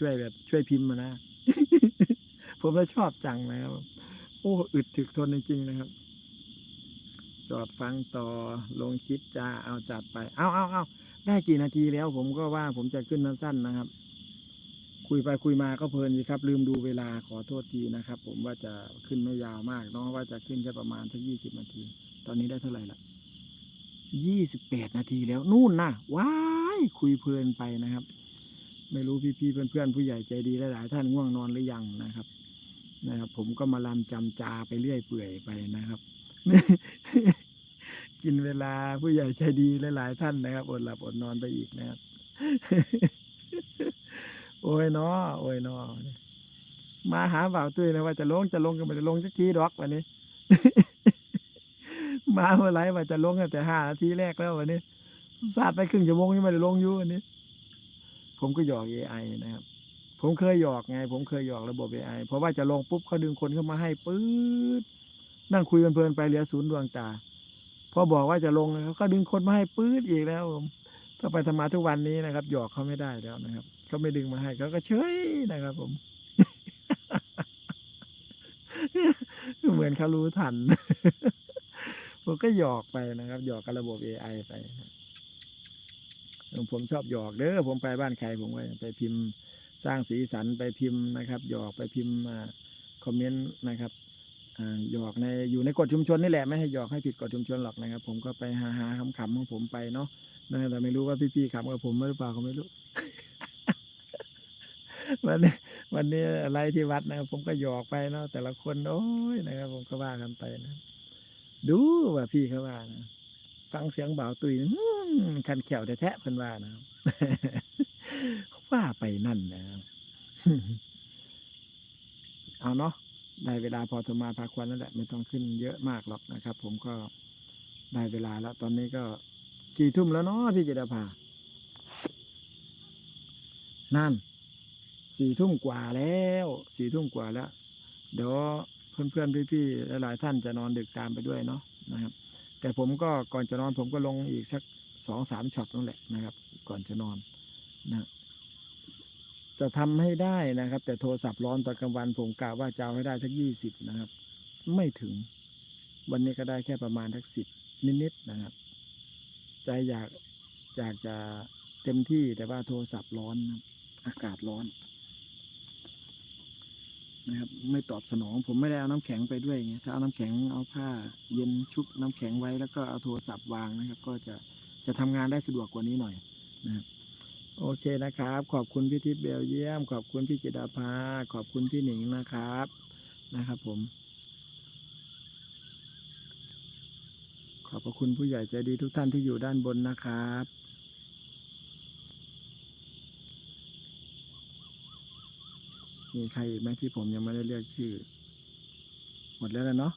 ช่วยแบบ ช่วยพิมพ์มานะ ผมเลยชอบจังนะครับโอ้อึดถึกทนจริงๆนะครับ จอดฟังต่อลงคลิปจ้าเอาจัดไป เอาเอาเอาได้กี่นาทีแล้ว ผมก็ว่าผมจะขึ้นสั้นๆนะครับ คุยไปคุยมาก็เพลินดีครับ ลืมดูเวลาขอโทษทีนะครับ ผมว่าจะขึ้นไม่ยาวมากเนาะว่าจะขึ้นแค่ประมาณสักยี่สิบนาที ตอนนี้ได้เท่าไหร่ละยี่สิบแปดนาทีแล้วนู่นนะว้ายคุยเพลินไปนะครับ ไม่รู้พี่ๆเพื่อนๆผู้ใหญ่ใจดีหลายๆท่านง่วงนอนหรือยังนะครับ นะครับ ผมก็มาลำจำจาไปเรื่อยเปื่อยไปนะครับ กินเวลาผู้ใหญ่ใจดีหลายๆท่านนะครับอดหลับอดนอนไปอีกนะครับ โอ้ยเนาะโอ้ยเนาะมาหาบ่าวตุ้ยนะว่าจะลงจะลงก็ไม่ได้ลงสักทีดอกวันนี้ มาเมื่อไรว่าจะลงตั้งแต่ห้านาทีแรกแล้ววันนี้สาดไปครึ่งชั่วโมงยังไม่ได้ลงอยู่วันนี้ ผมก็หยอก AI นะครับ ผมเคยหยอกไง ผมเคยหยอกระบบ AI เพราะว่าจะลงปุ๊บเขาดึงคนเข้ามาให้ปื๊ดนั่งคุยเพลินไปเหลือศูนย์ดวงตาพอบอกว่าจะลงเขาก็ดึงคนมาให้ปื๊ดอีกแล้วผมถ้าไปทำมาทุกวันนี้นะครับ หยอกเขาไม่ได้แล้วนะครับเขาไม่ดึงมาให้เขาก็เฉยนะครับ ผมเหมือนเขารู้ทัน ผมก็หยอกไปนะครับ หยอกกับระบบ AI ไป ผมชอบหยอกเด้อผมไปบ้านใครผมก็ไปพิมพ์สร้างสีสันไปพิมพ์นะครับหยอกไปพิมพ์คอมเมนต์นะครับหยอกในอยู่ในกฎชุมชนนี่แหละไม่ให้หยอกให้ผิดกฎชุมชนหรอกนะครับ ผมก็ไปหาหาคำๆของผมไปเนาะนะแต่ไม่รู้ว่าพี่ๆขำกับผมหรือเปล่าก็ไม่รู้วันนี้วันนี้อะไรที่วัดนะครับผมก็หยอกไปเนาะแต่ละคนโอ้ยนะครับ ผมก็ว่ากันไปนะ ดูว่าพี่เขาว่านะ ฟังเสียงบ่าวตุยอื้อคันแขวแท้ๆเพิ่นว่านะว่าไปนั่นนะครับเอาเนาะได้เวลาพอสมาพาควันแล้วแหละไม่ต้องขึ้นเยอะมากหรอกนะครับ ผมก็ได้เวลาแล้ว ตอนนี้ก็กี่ทุ่มแล้วเนาะพี่จิตภานั่นสี่ทุ่มกว่าแล้วสี่ทุ่มกว่าแล้ว เดี๋ยวเพื่อนๆพี่ๆหลายๆท่านจะนอนดึกตามไปด้วยเนาะนะครับ แต่ผมก็ก่อนจะนอนผมก็ลงอีกสักสองสามช็อตนั่นแหละนะครับ ก่อนจะนอนนะจะทำให้ได้นะครับ แต่โทรศัพท์ร้อนตอนกลางวันผมกะว่าจะเอาให้ได้สักยี่สิบนะครับ ไม่ถึง วันนี้ก็ได้แค่ประมาณสักสิบนิดๆนะครับ ใจอยากอยากจะเต็มที่แต่ว่าโทรศัพท์ร้อนนะอากาศร้อน นะครับ ไม่ตอบสนอง ผมไม่ได้เอาน้ำแข็งไปด้วยไงถ้าเอาน้ำแข็งเอาผ้า เย็นชุบน้ำแข็งไว้แล้วก็เอาโทรศัพท์วางนะครับ ก็จะจะทำงานได้สะดวกกว่านี้หน่อยนะครับโอเคนะครับ ขอบคุณพี่ทิพย์เบลเยียม ขอบคุณพี่จิดาภาขอบคุณพี่หนิงนะครับนะครับ ผม ขอบพระคุณผู้ใหญ่ใจดีทุกท่านที่อยู่ด้านบนนะครับ มีใครอีกไหมที่ผมยังไม่ได้เรียกชื่อ หมดแล้วล่ะเนาะ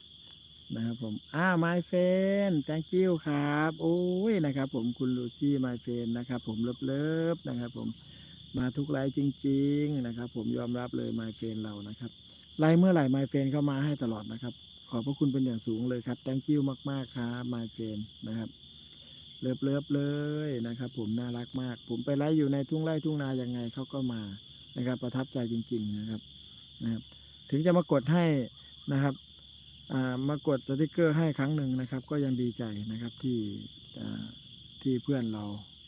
นะครับผมอ้า my friend thank you ครับ โอ้ยนะครับ ผมคุณลูซี่ my friend นะครับ ผมเลิฟเลิฟๆนะครับ ผมมาทุกไลฟ์จริง ๆ นะครับ ผมยอมรับเลย my friend เรานะครับไลฟ์เมื่อไหร่ my friend เข้ามาให้ตลอดนะครับ ขอบพระคุณเป็นอย่างสูงเลยครับ thank you มากๆครับ my friend นะครับเลิฟเลิฟๆเลยนะครับ ผมน่ารักมาก ผมไปไลฟ์อยู่ในทุ่งไร่ทุ่งนายังไงเขาก็มา นะครับ ประทับใจจริง ๆนะครับนะครับ ถึงจะมากดให้นะครับอ่ามากดสติกเกอร์ให้ครั้งหนึ่งนะครับ ก็ยังดีใจนะครับที่ที่เพื่อนเรา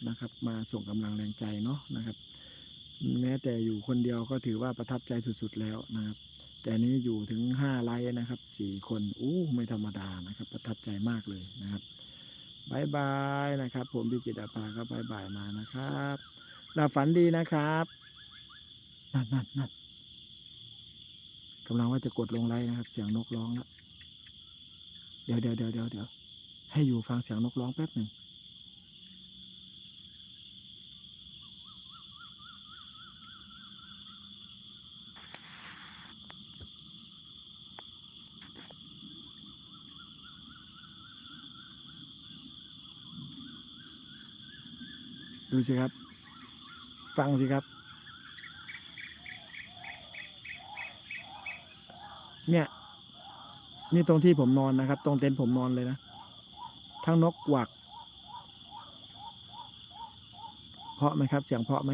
นะครับ มาส่งกำลังแรงใจเนาะนะครับ แม้แต่อยู่คนเดียวก็ถือว่าประทับใจสุดๆแล้วนะครับ แต่นี้อยู่ถึงห้าไลน์นะครับสี่คนอู้ไม่ธรรมดานะครับ ประทับใจมากเลยนะครับบายบายนะครับ ผมพิจิตรภาก็บายบายมานะครับหลับฝันดีนะครับ นั่นนั่นนั่นกำลังว่าจะกดลงไลน์นะครับ เสียงนกร้องแล้วเดี๋ยวเดี๋ยวเดี๋ยวเดี๋ยวเดี๋ยวให้อยู่ฟังเสียงนกร้องแป๊บหนึ่งดูสิครับ ฟังสิครับ เนี่ย นี่ตรงที่ผมนอนนะครับ ตรงเต็นท์ผมนอนเลยนะ ทั้งนกกวัก เพาะไหมครับ เสียงเพาะไหม